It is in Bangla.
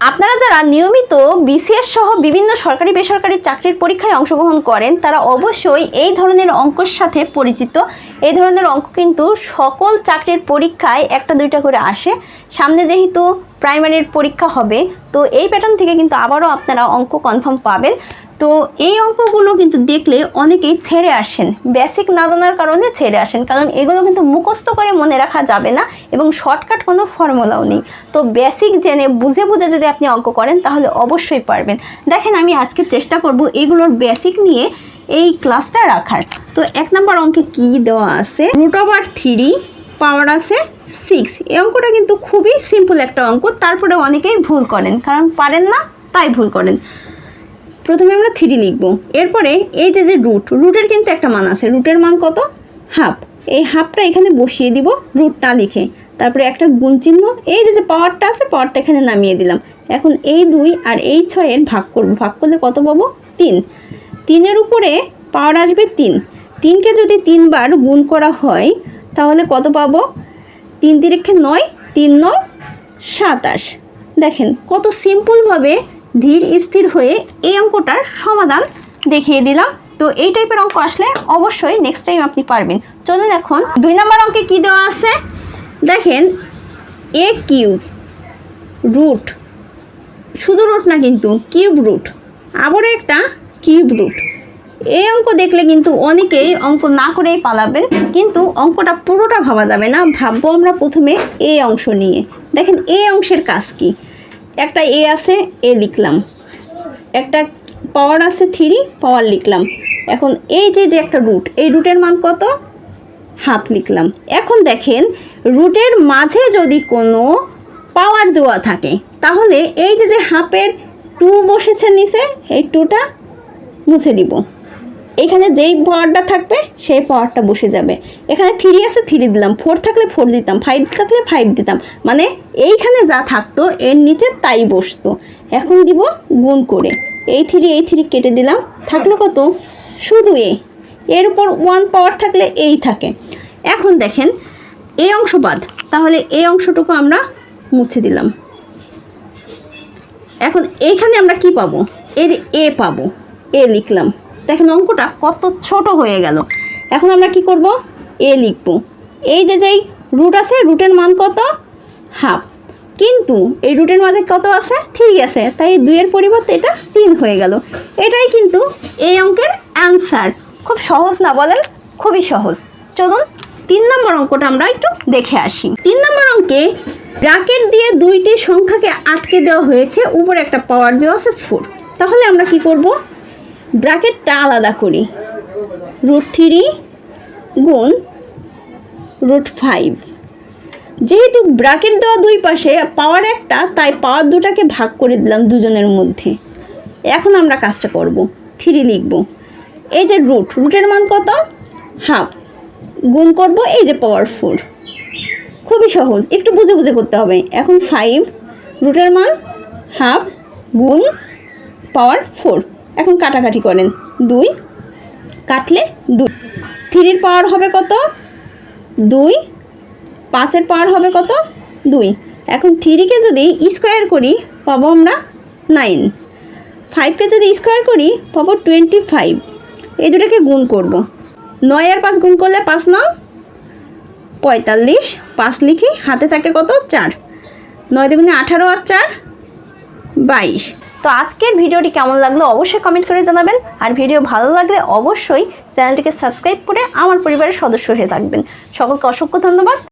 আপনারা যারা নিয়মিত বিসিএস সহ বিভিন্ন সরকারি বেসরকারি চাকরির পরীক্ষায় অংশগ্রহণ করেন, তারা অবশ্যই এই ধরনের অঙ্কর সাথে পরিচিত। এই ধরনের অঙ্ক কিন্তু সকল চাকরির পরীক্ষায় একটা দুইটা করে আসে। সামনে যেহেতু প্রাইমারির পরীক্ষা হবে। তো এই প্যাটার্ন থেকে কিন্তু আবারও আপনারা অঙ্ক কনফার্ম পাবেন। তো এই অঙ্কগুলো কিন্তু দেখলে অনেকেই ছেড়ে আসেন। বেসিক না জানার কারণে ছেড়ে আসেন। কারণ এগুলো কিন্তু মুখস্থ করে মনে রাখা যাবে না এবং শর্টকাট কোনো ফর্মুলাও নেই। তো বেসিক জেনে বুঝে বুঝে যদি আপনি অঙ্ক করেন, তাহলে অবশ্যই পারবেন। দেখেন, আমি আজকে চেষ্টা করব এগুলোর বেসিক নিয়ে এই ক্লাসটা রাখার। তো এক নম্বর অঙ্কে কি দেওয়া আছে? রুট ওভার থ্রি পাওয়ার আছে সিক্স এই অঙ্কটা কিন্তু খুবই সিম্পল একটা অঙ্ক, তারপরে অনেকেই ভুল করেন, কারণ পারেন না, তাই ভুল করেন। প্রথমে আমরা থ্রি লিখব। এরপরে এই যে যে রুট রুটের কিন্তু একটা মান আছে। রুটের মান কত? হাফ এই হাফটা এখানে বসিয়ে দিব রুট না লিখে। তারপরে একটা গুণ চিহ্ন, এই যে যে পাওয়ারটা আছে পাওয়ারটা এখানে নামিয়ে দিলাম। এখন এই দুই আর এই ছয়ের ভাগ করব। ভাগ করলে কত পাবো? তিন। তিনের উপরে পাওয়ার আসবে তিন। তিনকে যদি তিনবার গুণ করা হয় তাহলে কত পাবো? তিন তিরিক্ষে নয়, তিন নয়, সাতাশ। দেখেন কত সিম্পলভাবে ধীর স্থির হয়ে এই অঙ্কটার সমাধান দেখিয়ে দিলাম। তো এই টাইপের অঙ্ক আসলে অবশ্যই নেক্সট টাইম আপনি পারবেন। চলুন এখন দুই নম্বর অঙ্কে কী দেওয়া আছে? দেখেন এ কিউব রুট শুধু রুট না কিন্তু কিউব রুট আবারও একটা কিউব রুট এই অঙ্ক দেখলে কিন্তু অনেকেই অঙ্ক না করেই পালাবেন, কিন্তু অঙ্কটা পুরোটা ভাবা যাবে না। ভাববো আমরা প্রথমে এ অংশ নিয়ে। দেখেন এই অংশের কাজ কি? একটা এ আছে, এ লিখলাম। একটা পাওয়ার আছে থ্রি, পাওয়ার লিখলাম। এখন এই যে যে একটা রুট, এই রুটের মান কত? হাফ লিখলাম। এখন দেখেন, রুটের মাঝে যদি কোনো পাওয়ার দেওয়া থাকে, তাহলে এই যে যে হাফের টু বসেছে নিচে, এই টুটা মুছে দিব। এখানে যেই পাওয়ারটা থাকবে, সেই পাওয়ারটা বসে যাবে। এখানে থ্রি আছে থ্রি দিলাম। ফোর থাকলে ফোর দিতাম। ফাইভ থাকলে ফাইভ দিতাম। মানে এইখানে যা থাকতো, এর নিচে তাই বসতো। এখন দিব গুণ করে। এই থ্রি এই থ্রি কেটে দিলাম। থাকল কত? শুধু এ। এর উপর ওয়ান পাওয়ার থাকলে এই থাকে। এখন দেখেন এই অংশ বাদ। তাহলে এই অংশটুকু আমরা মুছে দিলাম। এখন এইখানে আমরা কি পাবো? এর এ পাবো। এ লিখলাম। দেখেন অঙ্কটা কত ছোট হয়ে গেল। এখন আমরা কি করব? এ লিখব। এই যে যেই রুট আছে রুটের মান কত? হাফ। কিন্তু এই রুটের মাঝে কত আছে? ঠিক আছে। তাই দুইয়ের পরিবর্তে এটা তিন হয়ে গেল। এটাই কিন্তু এই অঙ্কের অ্যান্সার খুব সহজ না বলেন, খুবই সহজ। চলুন তিন নম্বর অঙ্কটা আমরা একটু দেখে আসি। তিন নম্বর অঙ্কে ব্র্যাকেট দিয়ে দুইটি সংখ্যাকে আটকে দেওয়া হয়েছে, উপরে একটা পাওয়ার দেওয়া আছে ফোর তাহলে আমরা কি করব? ব্র্যাকেটটা আলাদা করি। রুট থ্রি গুণ রুট ফাইভ। যেহেতু ব্র্যাকেট দেওয়া দুই পাশে, পাওয়ার একটা, তাই পাওয়ার দুটাকে ভাগ করে দিলাম দুজনের মধ্যে। এখন আমরা কাজটা করব। থ্রি লিখব। এই যে রুট, রুটের মান কত? হাফ। গুণ করব এই যে পাওয়ার ফোর। খুবই সহজ, একটু বুঝে বুঝে করতে হবে। এখন ফাইভ, রুটের মান হাফ গুণ পাওয়ার ফোর। এখন কাটাকাটি করেন। দুই, কাটলে দুই। থ্রির পাওয়ার হবে কত? দুই। পাঁচের পাওয়ার হবে কত? দুই। এখন থ্রিকে যদি স্কোয়ার করি, পাবো আমরা নাইন। ফাইভকে যদি স্কোয়ার করি, পাবো টোয়েন্টি ফাইভ। এই দুটাকে গুণ করব। নয় আর পাঁচ গুণ করলে পাঁচ নয় পঁয়তাল্লিশ। পাঁচ লিখি, হাতে থাকে কত? চার। নয় দেগুনে আঠারো আর চার, বাইশ। তো আজকের ভিডিওটি কেমন লাগল অবশ্যই কমেন্ট করে জানাবেন। আর ভিডিও ভালো লাগলে অবশ্যই চ্যানেলটিকে সাবস্ক্রাইব করে আমার পরিবারের সদস্য হয়ে থাকবেন। সকলকে অসংখ্য ধন্যবাদ।